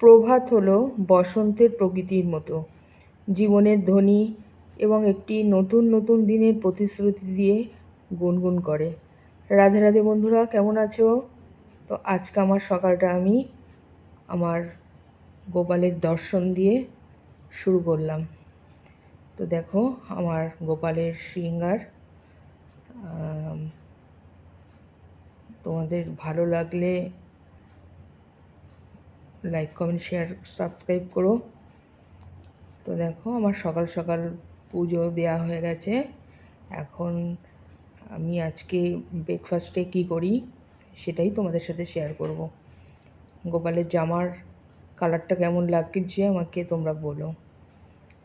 প্রভাত হলো বসন্তের প্রকৃতির মতো। জীবনের ধ্বনি এবং একটি নতুন নতুন দিনের প্রতিশ্রুতি দিয়ে গুনগুন করে। রাধে রাধে বন্ধুরা, কেমন আছো? তো আজকে আমার সকালটা আমি আমার গোপালের দর্শন দিয়ে শুরু করলাম। তো দেখো, আমার গোপালের শৃঙ্গার তোমাদের ভালো লাগলে লাইক কমেন্ট শেয়ার সাবস্ক্রাইব করো। তো দেখো, আমার সকাল সকাল পুজো দেওয়া হয়ে গেছে। এখন আমি আজকে ব্রেকফাস্টে কি করি সেটাই তোমাদের সাথে শেয়ার করব। গোপালের জামার কালারটা কেমন লাগছে আমাকে তোমরা বলো।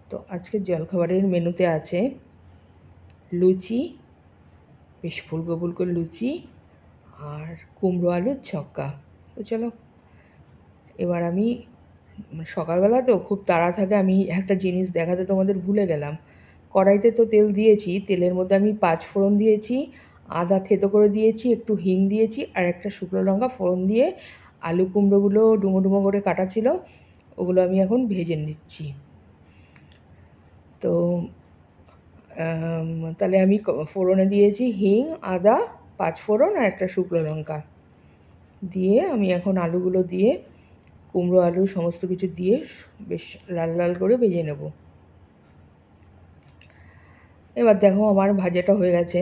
তো আজকে জলখাবারের মেনুতে আছে লুচি, বেশ ফুলকো ফুলকো লুচি আর কুমড়ো আলুর ছক্কা। তো চলো। এবার আমি সকালবেলা তো খুব তাড়া থাকে, আমি একটা জিনিস দেখাতে তোমাদের ভুলে গেলাম। কড়াইতে তো তেল দিয়েছি, তেলের মধ্যে আমি পাঁচ ফোড়ন দিয়েছি, আদা থেতো করে দিয়েছি, একটু হিং দিয়েছি, আর একটা শুকনো লঙ্কা ফোড়ন দিয়ে আলু কুমড়োগুলো ডুমো ডুমো করে কাটা ছিল, ওগুলো আমি এখন ভেজে নিচ্ছি। তো তাহলে আমি ফোড়নে দিয়েছি হিং, আদা, পাঁচ ফোড়ন আর একটা শুকনো লঙ্কা। দিয়ে আমি এখন আলুগুলো দিয়ে কুমড়ো, আলু সমস্ত কিছু দিয়ে বেশ লাল লাল করে ভেজে নেব। এবার দেখো আমার ভাজাটা হয়ে গেছে।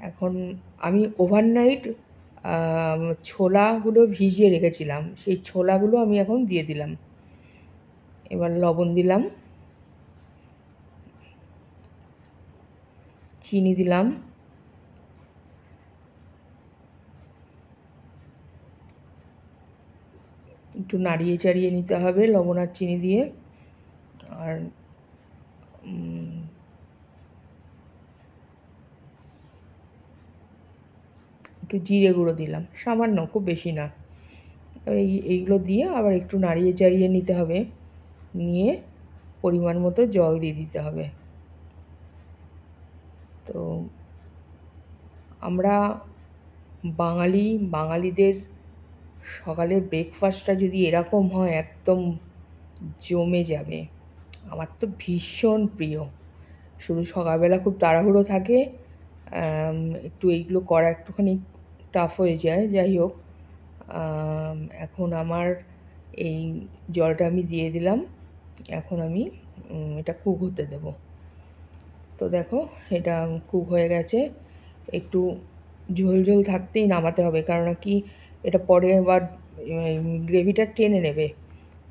এখন আমি ওভারনাইট ছোলাগুলো ভিজিয়ে রেখেছিলাম। সেই ছোলাগুলো আমি এখন দিয়ে দিলাম। এবার লবণ দিলাম। চিনি দিলাম। একটু নাড়িয়ে চাড়িয়ে নিতে হবে, লবণ আর চিনি দিয়ে। আর একটু জিরে গুঁড়ো দিলাম, সামান্য, খুব বেশি না। এই, এইগুলো দিয়ে আবার একটু নাড়িয়ে চাড়িয়ে নিতে হবে, নিয়ে পরিমাণ মতো জল দিয়ে দিতে হবে। তো আমরা বাঙালি, বাঙালিদের সকালের ব্রেকফাস্টটা যদি এরকম হয়, একদম জমে যাবে। আমার তো ভীষণ প্রিয়। শুধু সকালবেলা খুব তাড়াহুড়ো থাকে একটু এইগুলো করা একটুখানি টাফ হয়ে যায়, যাই হোক। এখন আমার এই জলটা আমি দিয়ে দিলাম। এখন আমি এটা কুক হতে দেব। তো দেখো, এটা কুক হয়ে গেছে। একটু ঝোল ঝোল থাকতেই নামাতে হবে কারণ কি এটা পরে আবার গ্রেভিটা টেনে নেবে।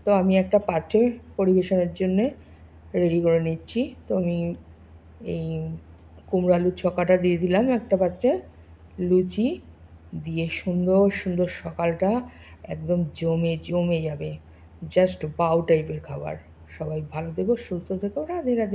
তো আমি একটা পাত্রে পরিবেশনের জন্যে রেডি করে নিচ্ছি। তো আমি এই কুমড়ো আলুর ছকাটা দিয়ে দিলাম একটা পাত্রে। লুচি দিয়ে সুন্দর সুন্দর সকালটা একদম জমে জমে যাবে। জাস্ট বাউ টাইপের খাবার। সবাই ভালো থেকো, সুস্থ থেকো, রাধে রাধে।